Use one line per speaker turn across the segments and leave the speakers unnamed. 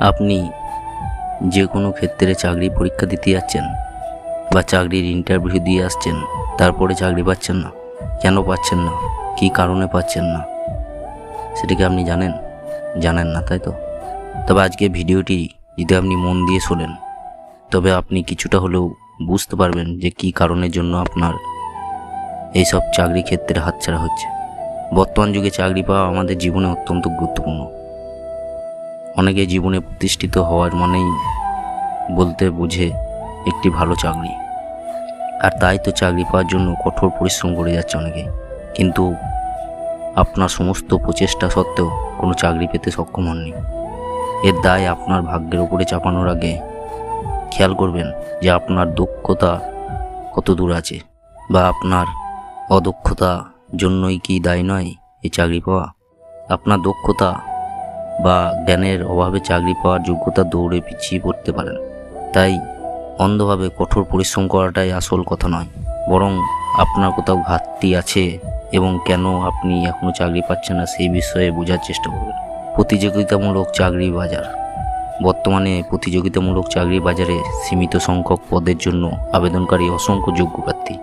আপনি যে কোনো ক্ষেত্রে চাকরি পরীক্ষা দিতে যাচ্ছেন বা চাকরির ইন্টারভিউ দিয়ে আসছেন, তারপরে চাকরি পাচ্ছেন না, কেন পাচ্ছেন না, কী কারণে পাচ্ছেন না সেটাকে আপনি জানেন? জানেন না, তাই তো? তবে আজকে ভিডিওটি যদি আপনি মন দিয়ে শোনেন, তবে আপনি কিছুটা হলেও বুঝতে পারবেন যে কী কারণের জন্য আপনার এইসব চাকরি ক্ষেত্রে হাতছাড়া হচ্ছে। বর্তমান যুগে চাকরি পাওয়া আমাদের জীবনে অত্যন্ত গুরুত্বপূর্ণ। অনেকে জীবনে প্রতিষ্ঠিত হওয়ার মানেই বলতে বুঝে একটি ভালো চাকরি। আর তাই তো চাকরি পাওয়ার জন্য কঠোর পরিশ্রম করে যাচ্ছে অনেকে। কিন্তু আপনার সমস্ত প্রচেষ্টা সত্ত্বেও কোনো চাকরি পেতে সক্ষম হননি। এর দায় আপনার ভাগ্যের উপরে চাপানোর আগে খেয়াল করবেন যে আপনার দক্ষতা কত দূর আছে বা আপনার অদক্ষতা জন্যই কি দায় নয় এই চাকরি পাওয়া। আপনার দক্ষতা বা জ্ঞানের অভাবে চাকরি পাওয়ার যোগ্যতা দৌড়ে পিছিয়ে পড়তে পারেন। তাই অন্ধভাবে কঠোর পরিশ্রম করাটাই আসল কথা নয়, বরং আপনার কোথাও ঘাটতি আছে এবং কেন আপনি এখনও চাকরি পাচ্ছেন না সেই বিষয়ে বোঝার চেষ্টা করবেন। প্রতিযোগিতামূলক চাকরি বাজার। বর্তমানে প্রতিযোগিতামূলক চাকরি বাজারে সীমিত সংখ্যক পদের জন্য আবেদনকারী অসংখ্য যোগ্য প্রার্থী,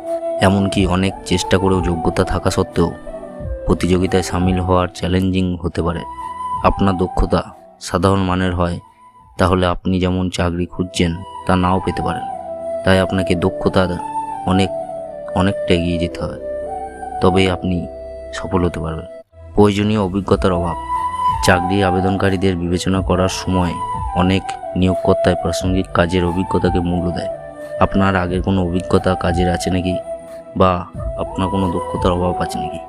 এমনকি অনেক চেষ্টা করেও যোগ্যতা থাকা সত্ত্বেও প্রতিযোগিতায় সামিল হওয়ার চ্যালেঞ্জিং হতে পারে। আপনার দক্ষতা সাধারণ মানের হয়, তাহলে আপনি যেমন চাকরি খুঁজছেন, তা নাও পেতে পারেন। তাই আপনাকে দক্ষতার অনেক, অনেকটা এগিয়ে যেতে হবে। তবেই আপনি সফল হতে পারবেন। প্রয়োজনীয় অভিজ্ঞতার অভাব। চাকরি আবেদনকারীদের বিবেচনা করার সময় অনেক নিয়োগকর্তায় প্রাসঙ্গিক কাজের অভিজ্ঞতাকে মূল্য দেয়। আপনার আগের কোনো অভিজ্ঞতা কাজের আছে নাকি? বা আপনার কোনো দক্ষতার অভাব আছে নাকি?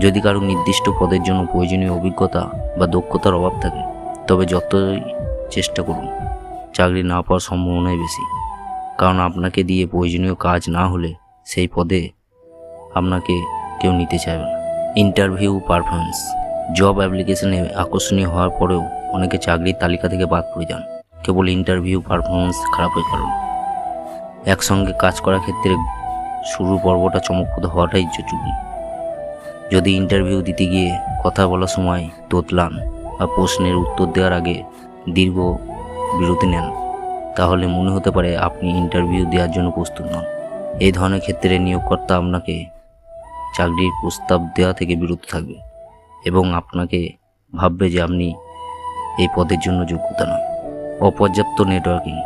যদি কারও নির্দিষ্ট পদের জন্য প্রয়োজনীয় অভিজ্ঞতা বা দক্ষতার অভাব থাকে, তবে যতই চেষ্টা করুন। চাকরি না পাওয়ার সম্ভাবনাই বেশি। কারণ আপনাকে দিয়ে প্রয়োজনীয় কাজ না হলে সেই পদে আপনাকে কেউ নিতে চাইবে না। ইন্টারভিউ পারফরমেন্স জব অ্যাপ্লিকেশনে আকর্ষণীয় হওয়ার পরেও অনেকে চাকরির তালিকা থেকে বাদ পড়ে যান। কেবল ইন্টারভিউ পারফরমেন্স খারাপের কারণ একসঙ্গে কাজ করার ক্ষেত্রে শুরুর পর্বটা চমকপ্রদ হওয়াটাই জরুরি যদি ইন্টারভিউ দিতে গিয়ে কথা বলার সময় তোতলান বা প্রশ্নের উত্তর দেওয়ার আগে দীর্ঘ বিরতি নেন, তাহলে মনে হতে পারে আপনি ইন্টারভিউ দেওয়ার জন্য প্রস্তুত নন। এই ধরনের ক্ষেত্রে নিয়োগকর্তা আপনাকে চাকরির প্রস্তাব দেওয়া থেকে বিরত থাকবে এবং আপনাকে ভাববে যে আপনি এই পদের জন্য যোগ্যতা নয় অপর্যাপ্ত নেটওয়ার্কিং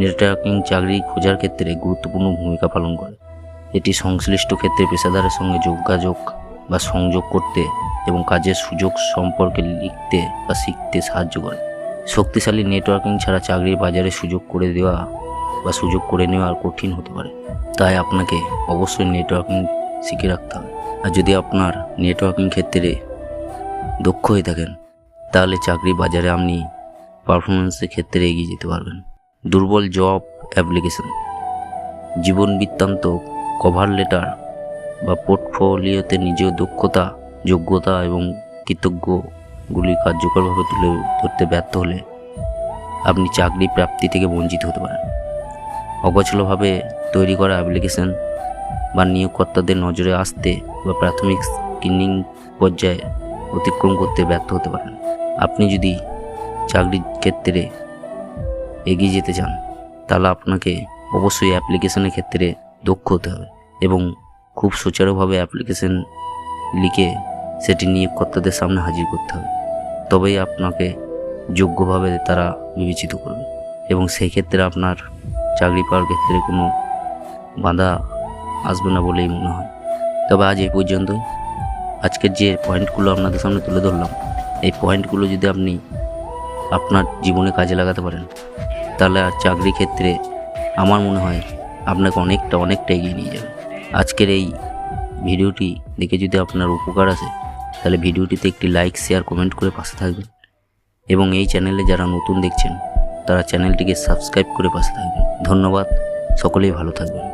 নেটওয়ার্কিং চাকরি খোঁজার ক্ষেত্রে গুরুত্বপূর্ণ ভূমিকা পালন করে। এটি সংশ্লিষ্ট ক্ষেত্রে পেশাদারের সঙ্গে যোগাযোগ বা সংযোগ করতে এবং কাজের সুযোগ সম্পর্কে লিখতে বা শিখতে সাহায্য করে। শক্তিশালী নেটওয়ার্কিং ছাড়া চাকরির বাজারে সুযোগ করে দেওয়া বা সুযোগ করে নেওয়া কঠিন হতে পারে। তাই আপনাকে অবশ্যই নেটওয়ার্কিং শিখে রাখতে হবে। আর যদি আপনার নেটওয়ার্কিং ক্ষেত্রে দক্ষ হয়ে থাকেন, তাহলে চাকরি বাজারে আপনি পারফরমেন্সের ক্ষেত্রে এগিয়ে যেতে পারবেন। দুর্বল জব অ্যাপ্লিকেশন। জীবন বৃত্তান্ত কভার লেটার বা পোর্টফোলিওতে নিজের দক্ষতা, যোগ্যতা এবং কৃতজ্ঞগুলি কার্যকরভাবে তুলে ধরতে ব্যর্থ হলে আপনি চাকরি প্রাপ্তি থেকে বঞ্চিত হতে পারেন। অগোছলভাবে তৈরি করা অ্যাপ্লিকেশন বা নিয়োগকর্তাদের নজরে আসতে বা প্রাথমিক স্ক্রিনিং পর্যায়ে অতিক্রম করতে ব্যর্থ হতে পারেন। আপনি যদি চাকরির ক্ষেত্রে এগিয়ে যেতে চান, তাহলে আপনাকে অবশ্যই অ্যাপ্লিকেশনের ক্ষেত্রে দক্ষ হতে হবে এবং খুব সুচারুভাবে অ্যাপ্লিকেশন লিখে সেটি নিয়োগকর্তাদের সামনে হাজির করতে হবে। তবেই আপনাকে যোগ্যভাবে তারা বিবেচিত করবে এবং সেই ক্ষেত্রে আপনার চাকরি পাওয়ার ক্ষেত্রে কোনো বাধা আসবে না বলেই মনে হয়। তবে আজ এই পর্যন্তই। আজকের যে পয়েন্টগুলো আপনাদের সামনে তুলে ধরলাম, এই পয়েন্টগুলো যদি আপনি আপনার জীবনে কাজে লাগাতে পারেন, তাহলে আর চাকরি ক্ষেত্রে আমার মনে হয় আপনাকে অনেকটা অনেকটা এগিয়ে নিয়ে যাবে। আজকের এই ভিডিওটি দেখে যদি আপনার উপকার আসে, তাহলে ভিডিওটিতে একটি লাইক শেয়ার কমেন্ট করে পাশে থাকবেন। এবং এই চ্যানেলে যারা নতুন দেখছেন, তারা চ্যানেলটিকে সাবস্ক্রাইব করে পাশে থাকবেন। ধন্যবাদ, সকলেই ভালো থাকবেন।